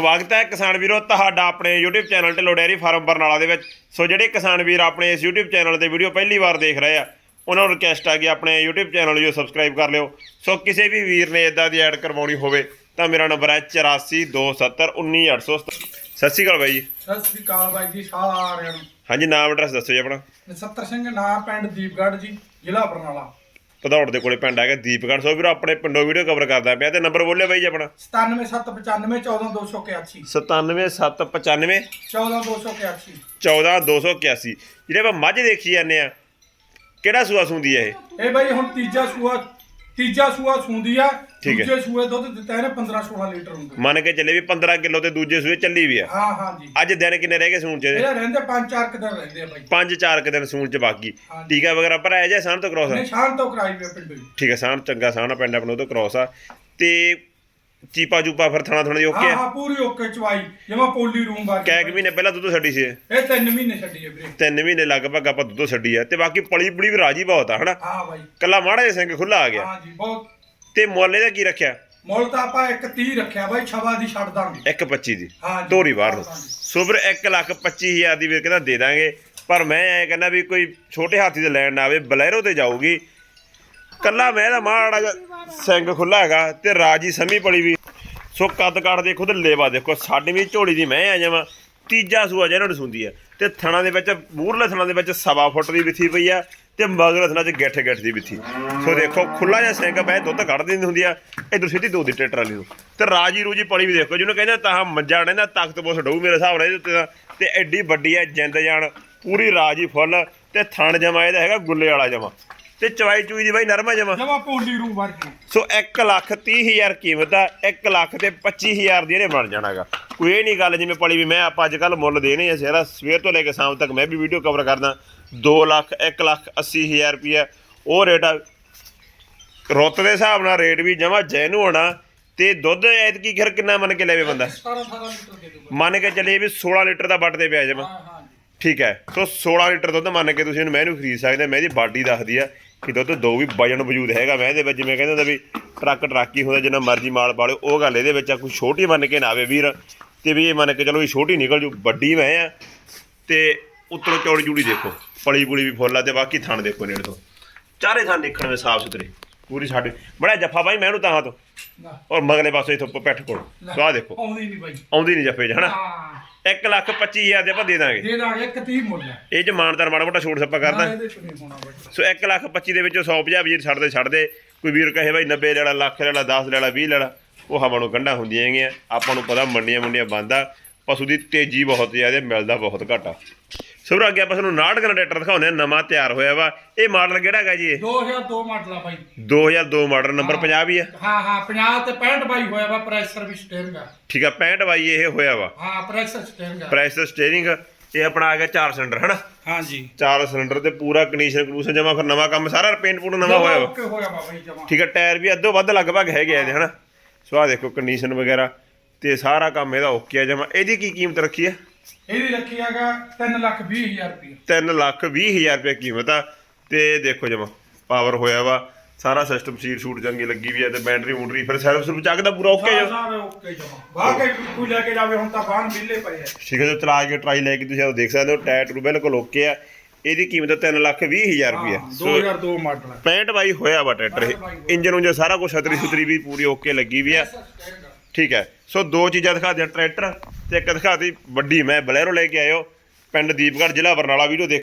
ਸਵਾਗਤ ਹੈ ਕਿਸਾਨ ਵੀਰੋ ਤੁਹਾਡਾ ਆਪਣੇ YouTube channel Dhillon dairy farm Barnala ਦੇ ਵਿੱਚ। ਸੋ ਜਿਹੜੇ ਕਿਸਾਨ ਵੀਰ ਆਪਣੇ ਇਸ YouTube ਚੈਨਲ ਤੇ ਵੀਡੀਓ ਪਹਿਲੀ ਵਾਰ ਦੇਖ ਰਹੇ ਆ ਉਹਨਾਂ ਨੂੰ ਰਿਕਵੈਸਟ ਆ ਕਿ ਆਪਣੇ YouTube ਚੈਨਲ ਨੂੰ ਸਬਸਕ੍ਰਾਈਬ ਕਰ ਲਿਓ। ਸੋ ਕਿਸੇ ਵੀ ਵੀਰ ਨੇ ਇਦਾਂ ਦੀ ਐਡ ਕਰਵਾਉਣੀ ਹੋਵੇ ਤਾਂ ਮੇਰਾ ਨੰਬਰ ਹੈ 8427191800 ਸਤਿ। ਸ਼੍ਰੀ ਅਕਾਲ ਬਾਈ ਜੀ। ਸਤਿ ਸ੍ਰੀ ਅਕਾਲ ਬਾਈ ਜੀ ਸਾਰਿਆਂ ਨੂੰ। ਹਾਂਜੀ ਨਾਮ ਐਡਰੈਸ ਦੱਸੋ ਜੀ ਆਪਣਾ। ਨਛੱਤਰ ਸਿੰਘ ਨਾਂ ਪਿੰਡ ਦੀਪਗੜ੍ਹ ਜੀ ਜ਼ਿਲ੍ਹਾ ਬਰਨਾਲਾ। ਪਧੌੜ ਦੇ ਕੋਲੇ ਪਿੰਡ ਹੈਗਾ ਦੀਪਗੜ੍ਹ ਸੋ ਵੀਰੋ ਆਪਣੇ ਪਿੰਡੋਂ ਵੀਡੀਓ ਕਵਰ ਕਰਦਾ ਪਿਆ ਤੇ ਨੰਬਰ ਬੋਲਿਓ ਬਾਈ ਜੀ ਆਪਣਾ। 97795 14281 97795 14281 14281 ਜਿਹੜੇ ਆਪਾਂ ਮੱਝ ਦੇਖੀ ਜਾਂਦੇ ਆ ਕਿਹੜਾ ਸੂਆ ਸੁੰਦੀ ਹੈ ਇਹ? ਇਹ ਬਾਈ ਹੁਣ ਤੀਜਾ ਸੂਆ ਤੀਜਾ ਸੂਆ ਸੂੰਦੀ ਆ ਠੀਕ ਹੈ। ਦੂਜੇ ਸੂਏ ਦੁੱਧ ਦਿੱਤਾ ਇਹਨੇ 15 16 ਲੀਟਰ ਹੁੰਦਾ। ਮੰਨ ਕੇ ਚੱਲੇ ਵੀ 15 ਕਿਲੋ ਤੇ ਦੂਜੇ ਸੂਏ ਚੱਲੀ ਵੀ ਆ। ਹਾਂ ਹਾਂ ਜੀ। ਅੱਜ ਦਿਨ ਕਿੰਨੇ ਰਹਿ ਗਏ ਸੂਣ ਚ? ਇਹਦਾ ਰਹਿੰਦੇ ਪੰਜ ਚਾਰ ਕੁ ਦਿਨ ਰਹਿੰਦੇ ਆ ਬਾਈ। ਪੰਜ ਚਾਰ ਕੁ ਦਿਨ ਸੂਣ ਚ ਬਾਕੀ। ਹਾਂਜੀ। ਟੀਕਾ ਵਗੈਰਾ ਭਰਾਇਆ ਜਾਂ ਸਾਨ ਤੋਂ ਕ੍ਰੋਸ ਆ। ਨਿਸ਼ਾਨ ਤੋਂ ਕਰਾਈ ਵੀ ਪਿੰਡ ਜੀ ਠੀਕ ਹੈ ਸਾਨ ਚੰਗਾ ਸਾਨ ਆ ਪਿੰਡ ਆਪਣਾ ਉਹ ਤੋਂ ਕ੍ਰੋਸ ਆ। ਤੇ ਚੀਪਾ ਚੂਪਾ ਫਿਰ ਥਣਾ ਥਣਾ ਦੀ ਓਕੇ ਹਾਂ ਆ ਹਾਂ ਪੂਰੀ ਓਕੇ ਚਵਾਈ। ਜਿਵੇਂ ਪੋਲੀ ਰੂਮ ਬਾਰ ਕੈ ਕੁ ਮਹੀਨੇ ਪਹਿਲਾਂ ਦੁੱਧ ਛੱਡੀ ਸੀ। ਇਹ? ਇਹ ਤਿੰਨ ਮਹੀਨੇ ਛੱਡੀ ਹੈ ਵੀਰੇ। ਤਿੰਨ ਮਹੀਨੇ ਲਗਭਗ ਆਪਾਂ ਦੁੱਧ ਛੱਡੀ ਆ। ਤੇ ਬਾਕੀ ਪਲੀ ਪੁਲੀ ਵੀ ਰਾਜੀ ਬਹੁਤ ਆ ਹਨਾ? ਹਾਂ ਬਾਈ। ਕੱਲਾ ਮਾੜਾ ਜਿਹਾ ਸਿੰਘ ਖੁੱਲਾ ਆ ਗਿਆ। ਹਾਂ ਜੀ ਬਹੁਤ। ਤੇ ਮੁੱਲ ਇਹਦਾ ਕੀ ਰੱਖਿਆ? ਮੁੱਲ ਤਾਂ ਆਪਾਂ ਇੱਕ 30 ਰੱਖਿਆ ਬਾਈ ਛਵਾ ਦੀ ਛੱਡ ਦਾਂਗੇ। 1.25 ਦੀ। ਹਾਂ ਜੀ, ਤੋਰੀ ਬਾਹਰ ਨੂੰ। ਹਾਂ ਜੀ। ਸੋ ਫਿਰ 1 ਲੱਖ 25 ਹਜ਼ਾਰ ਦੀ ਵੀਰ ਕਹਿੰਦਾ ਦੇ ਦਾਂਗੇ। ਪਰ ਮੈਂ ਐ ਕਹਿੰਦਾ ਵੀ ਕੋਈ ਛੋਟੇ ਹਾਥੀ ਤੇ ਲੈਣ ਨਾ ਆਵੇ ਬਲੈਰੋ ਤੇ ਜਾਊਗੀ। ਕੱਲਾ ਮੈਂ ਦਾ ਮਾੜਾ ਜਿਹਾ ਸਿੰਘ ਖੁੱਲਾ ਹੈਗਾ ਤੇ ਰਾਜੀ ਸਮੀ ਪਲੀ ਵੀ। ਸੋ ਕੱਦ ਕਾਠ ਦੇਖੋ ਤੇ ਲੇਵਾ ਦੇਖੋ, ਸਾਡੀ ਵੀ ਝੋਲੀ ਦੀ ਮੈਂ ਆ ਜਾਵਾਂ, ਤੀਜਾ ਸੂਆ ਜਿਹੜਾ ਨੂੰ ਸੁੰਦੀ ਆ। ਤੇ ਥਣਾ ਦੇ ਵਿੱਚ, ਮੂਰਲੇ ਥਣਾ ਦੇ ਵਿੱਚ ਸਵਾ ਫੁੱਟ ਦੀ ਵਿੱਥੀ ਪਈ ਆ ਤੇ ਮਗਰ ਥਣਾ 'ਚ ਗਿੱਠ ਗਿੱਠ ਦੀ ਵਿੱਥੀ। ਸੋ ਦੇਖੋ ਖੁੱਲਾ ਜਿਹਾ ਸਿੰਘ ਬੈ ਦੁੱਧ ਕੱਢ ਦਿੰਦੀ ਹੁੰਦੀ ਆ, ਇਧਰ ਸਿੱਧੀ ਦੋ ਦੀ ਟਰੈਕਟਰ ਵਾਲੀ ਨੂੰ। ਤੇ ਰਾਜੀ ਰੂਜੀ ਪਲੀ ਵੀ ਦੇਖੋ, ਜਿਹਨੂੰ ਕਹਿੰਦੇ ਤਾਂ ਮੰਜਾ ਕਹਿੰਦਾ ਤਾਕਤ ਬੋਸ ਡਊ ਮੇਰੇ ਹਿਸਾਬ ਨਾਲ ਇਹਦੇ ਉੱਤੇ ਤਾਂ। ਤੇ ਐਡੀ ਵੱਡੀ ਆ ਜਿੰਦ ਜਾਨ, ਪੂਰੀ ਰਾਜੀ ਫੁੱਲ, ਤੇ ਥਣ ਜਮਾ ਇਹਦਾ ਹੈਗਾ ਗੁੱਲੇ ਵਾਲਾ ਜਮਾ। ਤੇ ਚਵਾਈ ਚੂਈ ਦੀ ਬਾਈ ਨਰਮਾ ਜਮਾ। ਜਮਾ ਪੋਲੀ ਰੂਮ ਵਰਗੀ ਸੋ 1 ਲੱਖ 30 ਹਜ਼ਾਰ ਕੀਮਤ ਆ 1 ਲੱਖ ਤੇ 25 ਹਜ਼ਾਰ ਦੀ ਇਹਨੇ ਬਣ ਜਾਣਾਗਾ। ਕੋਈ ਇਹ ਨਹੀਂ ਗੱਲ ਜਿਵੇਂ ਪੜੀ ਵੀ ਮੈਂ ਆਪਾਂ ਅੱਜ ਕੱਲ ਮੁੱਲ ਦੇਣੇ ਆ ਸਾਰਾ ਸਵੇਰ ਤੋਂ ਲੈ ਕੇ ਸ਼ਾਮ ਤੱਕ ਮੈਂ ਵੀ ਵੀਡੀਓ ਕਵਰ ਕਰਦਾ। 2 ਲੱਖ 1 ਲੱਖ 80 ਹਜ਼ਾਰ ਰੁਪਇਆ ਉਹ ਰੇਟ ਆ। ਰੁੱਤ ਦੇ ਹਿਸਾਬ ਨਾਲ ਰੇਟ ਵੀ ਜਮਾ ਜੈਨੂ ਹੋਣਾ। ਤੇ ਦੁੱਧ ਐਤਕੀ ਖਰ ਕਿੰਨਾ ਮੰਨ ਕੇ ਲੈਵੇ ਬੰਦਾ? 17 18 ਲੀਟਰ ਦੇ ਦੂਗਾ। ਮੰਨ ਕੇ ਚੱਲੇ ਵੀ 16 ਲੀਟਰ ਦਾ ਵੱਟ ਤੇ ਪਿਆ ਜਮਾ। ਹਾਂ ਹਾਂ ਜੀ। ਠੀਕ ਹੈ। ਸੋ 16 ਲੀਟਰ ਦੁੱਧ ਮੰਨ ਕੇ ਤੁਸੀਂ ਇਹਨੂੰ ਮੈਂ ਇਹਨੂੰ ਖਰੀਦ ਸਕਦੇ। ਮੈਂ ਇਹਦੀ ਬਾਡੀ ਦੱਸਦੀ ਆ। ਕਿ ਦੁੱਧ ਦੋ ਵੀ ਵਜਨ ਵਜੂਦ ਹੈਗਾ ਮੈਂ ਇਹਦੇ ਵਿੱਚ ਜਿਵੇਂ ਕਹਿੰਦੇ ਹੁੰਦੇ ਵੀ ਟਰੱਕ ਟਰੱਕੀ ਹੁੰਦਾ ਜਿੰਨਾ ਮਰਜ਼ੀ ਮਾਲ ਪਾ ਲਿਓ ਉਹ ਗੱਲ ਇਹਦੇ ਵਿੱਚ ਆ ਕੋਈ ਛੋਟੀ ਮੰਨ ਕੇ ਨਾ ਆਵੇ ਵੀਰ ਤੇ ਵੀ ਇਹ ਮੰਨ ਕੇ ਚਲੋ ਵੀ ਛੋਟੀ ਨਿਕਲ ਜੂ ਵੱਡੀ ਮੈਂ ਆ। ਤੇ ਉੱਤਰੋਂ ਚੌੜੀ ਚੂੜੀ ਦੇਖੋ ਪਲੀ ਪੁਲੀ ਵੀ ਫੁੱਲ ਆ ਤੇ ਬਾਕੀ ਥਣ ਦੇਖੋ ਨੇੜੇ ਤੋਂ। ਚਾਰੇ ਥਣ ਦੇਖਣ ਵਿੱਚ ਸਾਫ਼ ਸੁਥਰੇ ਪੂਰੀ ਸਾਡੇ। ਬੜਾ ਜੱਫਾ ਬਾਈ ਮੈਂ ਇਹਨੂੰ ਤਾਂ ਤੋਂ। ਨਾ। ਔਰ ਮਗਲੇ ਪਾਸੇ ਇਥੋਂ ਪੈਠ ਕੋਲ। ਸੋ ਆਹ ਦੇਖੋ। ਆਉਂਦੀ ਨਹੀਂ ਬਾਈ। ਆਉਂਦੀ ਨਹੀਂ ਜੱਫੇ ਹਾਂ। 1 ਲੱਖ 25 ਹਜ਼ਾਰ ਦੇ ਆਪਾਂ ਦੇ ਦਾਂਗੇ। ਦੇ ਦਾਂਗੇ ਇੱਕ 30 ਮੁੱਲ ਹੈ। ਇਹ ਚ ਮਾਨਦਾਰ ਮਾੜਾ ਮੋਟਾ ਛੋਟ ਛੱਪਾ ਕਰਦਾ। ਨਾ ਇਹਦੇ ਚ ਨਹੀਂ ਹੋਣਾ ਬਾਈ ਸੋ 1 ਲੱਖ 25 ਦੇ ਵਿੱਚੋਂ 150 ਵੀਰ ਛੱਡਦੇ ਛੱਡਦੇ ਕੋਈ ਵੀਰ ਕਹੇ ਬਾਈ 90 ਲੈਣਾ ਲੱਖ ਲੈਣਾ 10 ਲੈਣਾ 20 ਲੈਣਾ ਉਹ ਹਵਾ ਨੂੰ ਗੰਢਾਂ ਹੁੰਦੀਆਂ ਹੈਗੀਆਂ। ਆਪਾਂ ਨੂੰ ਪਤਾ ਮੰਡੀਆਂ ਮੰਡੀਆਂ ਬੰਦ ਪਸ਼ੂ ਦੀ ਤੇਜ਼ੀ ਬਹੁਤ ਜ਼ਿਆਦਾ ਮਿਲਦਾ ਬਹੁਤ ਘੱਟ। ਆ ਸੋ ਵੀਰੋ ਅੱਗੇ ਆਪਾਂ ਤੁਹਾਨੂੰ 69 ਗਨ ਟਰੈਕਟਰ ਦਿਖਾਉਂਦੇ ਆ ਨਵਾਂ ਤਿਆਰ ਹੋਇਆ ਵਾ। ਇਹ ਮਾਡਲ ਕਿਹੜਾ ਹੈਗਾ ਜੀ? ਇਹ 2002 ਮਾਡਲ ਆ ਬਾਈ। 2002 ਮਾਡਲ ਨੰਬਰ 50 ਵੀ ਆ? ਹਾਂ ਹਾਂ 50 ਤੇ 65 ਬਾਈ ਹੋਇਆ ਵਾ ਪ੍ਰੈਸ਼ਰ ਵੀ ਸਟੇਰਿੰਗ ਆ। ਠੀਕ ਆ 65 ਬਾਈ ਇਹ ਹੋਇਆ ਵਾ। ਹਾਂ ਪ੍ਰੈਸ਼ਰ ਸਟੇਰਿੰਗ ਆ। ਪ੍ਰੈਸ ਸਟੀਅਰਿੰਗ ਇਹ ਆਪਣਾ ਆ ਗਿਆ 4 ਸਿਲੰਡਰ ਹਨਾ? ਹਾਂ ਜੀ। 4 ਸਿਲੰਡਰ ਤੇ ਪੂਰਾ ਕੰਡੀਸ਼ਨ ਕਲੂਸ਼ਨ ਜਮਾ ਫਿਰ ਨਵਾਂ ਕੰਮ ਸਾਰਾ ਪੇਂਟ ਪੂਟ ਨਵਾਂ ਹੋਇਆ ਵਾ। ਹੋਇਆ ਵਾ ਬਾਈ ਜਮਾ। ਠੀਕ ਹੈ ਟਾਇਰ ਵੀ ਅੱਧੋ ਵੱਧ ਲਗਭਗ ਹੈਗੇ ਆ ਇਹਦੇ ਹਨਾ? ਸੋ ਆਹ ਦੇਖੋ ਕੰਡੀਸ਼ਨ ਵਗੈਰਾ ਤੇ ਸਾਰਾ ਕੰਮ ਇਹਦਾ ਓਕੇ ਆ ਜਮਾ। ਇਹਦੀ ਕੀ ਕੀਮਤ ਰੱਖੀ ਹੈ ਇਹਦੀ ਰੱਖੀ ਹੈਗਾ 3 ਲੱਖ 20 ਹਜ਼ਾਰ ਰੁਪਏ 3 ਲੱਖ 20 ਹਜ਼ਾਰ ਰੁਪਏ ਕੀਮਤ ਆ। ਤੇ ਦੇਖੋ ਜਮਾ ਪਾਵਰ ਹੋਇਆ ਵਾ। ਸਾਰਾ ਸਿਸਟਮ ਸੀਟ ਸ਼ੂਟ ਚੰਗੀ ਲੱਗੀ ਵੀ ਆ ਤੇ ਬੈਟਰੀ ਮੂਟਰੀ ਫਿਰ ਸਰਵਿਸ ਨੂੰ ਚੱਕਦਾ ਪੂਰਾ ਓਕੇ ਸਾਰੇ ਜਮਾ। ਬਾਹਰ ਕੇ ਕੋਈ ਲੈ ਕੇ ਜਾਵੇ ਹੁਣ ਤਾਂ ਬਾਹਰ ਬਿੱਲੇ ਪਏ ਆ। ਠੀਕ ਹੈ ਜੋ ਚਲਾ ਕੇ ਟਰਾਈ ਲੈ ਕੇ ਤੁਸੀਂ ਉਹ ਦੇਖ ਸਕਦੇ ਹੋ ਟਾਇਰ ਟਰੂ ਬਿਲਕੁਲ ਓਕੇ ਆ। ਇਹਦੀ ਕੀਮਤ 3 ਲੱਖ 20 ਹਜ਼ਾਰ ਰੁਪਏ ਹਾਂ, 2002 ਮਾਡਲ ਹੈ 65 ਬਾਈ ਹੋਇਆ ਵਾ ਟਰੈਕਟਰ ਇਹ। ਇੰਜਨ ਉਂਜਨ ਸਾਰਾ ਕੁਝ ਛਤਰੀ ਸੁਤਰੀ ਵੀ ਪੂਰੀ ਓਕੇ ਲੱਗੀ ਵੀ ਆ। ਠੀਕ ਹੈ। ਸੋ ਦੋ ਚੀਜ਼ਾਂ ਦਿਖਾ ਦਿਆਂ ਟਰੈਕਟਰ। ਤੇ ਇੱਕ ਦਿਖਾਤੀ ਵੱਡੀ, ਮੈਂ ਬਲੈਰੋ ਲੈ ਕੇ ਆਇਓ, ਪਿੰਡ ਦੀਪਗੜ੍ਹ ਜ਼ਿਲ੍ਹਾ ਬਰਨਾਲਾ, ਵੀਡੀਓ ਦੇਖ